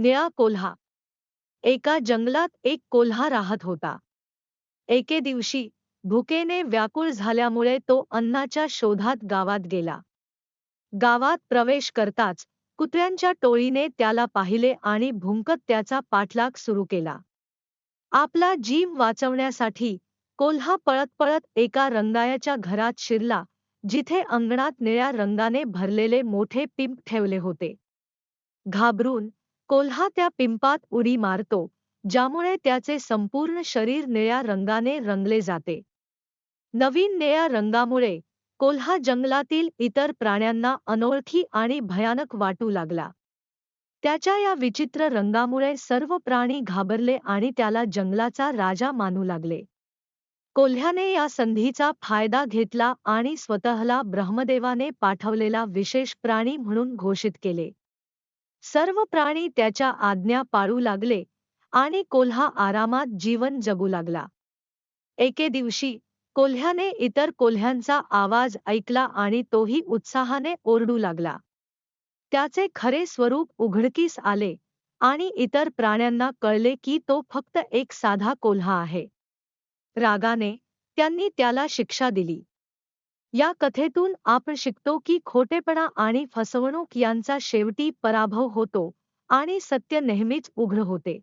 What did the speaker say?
निळा कोल्हा. एका जंगलात एक कोल्हा राहत होता. एके दिवशी भुकेने व्याकुळ झाल्यामुळे तो अन्नाच्या शोधात गावात गेला. गावात प्रवेश करताच कुत्र्यांच्या टोळीने त्याला पाहिले आणि भुंकत त्याचा पाठलाग सुरू केला. आपला जीव वाचवण्यासाठी कोल्हा पळत पळत एका रंगायाच्या घरात शिरला जिथे अंगणात निळ्या रंगाने भरलेले मोठे पिंप ठेवले होते. घाबरून कोल्हा त्या पिंपात उडी मारतो ज्यामुळे त्याचे संपूर्ण शरीर निळ्या रंगाने रंगले जाते. नवीन निळ्या रंगामुळे कोल्हा जंगलातील इतर प्राण्यांना अनोळखी आणि भयानक वाटू लागला. त्याच्या या विचित्र रंगामुळे सर्व प्राणी घाबरले आणि त्याला जंगलाचा राजा मानू लागले. कोल्ह्याने या संधीचा फायदा घेतला आणि स्वतःला ब्रह्मदेवाने पाठवलेला विशेष प्राणी म्हणून घोषित केले. सर्व प्राणी त्याच्या आज्ञा पाळू लागले आणि कोल्हा आरामात जीवन जगू लागला. एके दिवशी कोल्ह्याने इतर कोल्ह्यांचा आवाज ऐकला आणि तोही उत्साहाने ओरडू लागला. त्याचे खरे स्वरूप उघडकीस आले आणि इतर प्राण्यांना कळले की तो फक्त एक साधा कोल्हा आहे. रागाने त्यांनी त्याला शिक्षा दिली. या कथेतून आपण शिकतो की खोटेपणा आणि फसवणूक यांचा शेवटी पराभव होतो आणि सत्य नेहमीच उघड होते.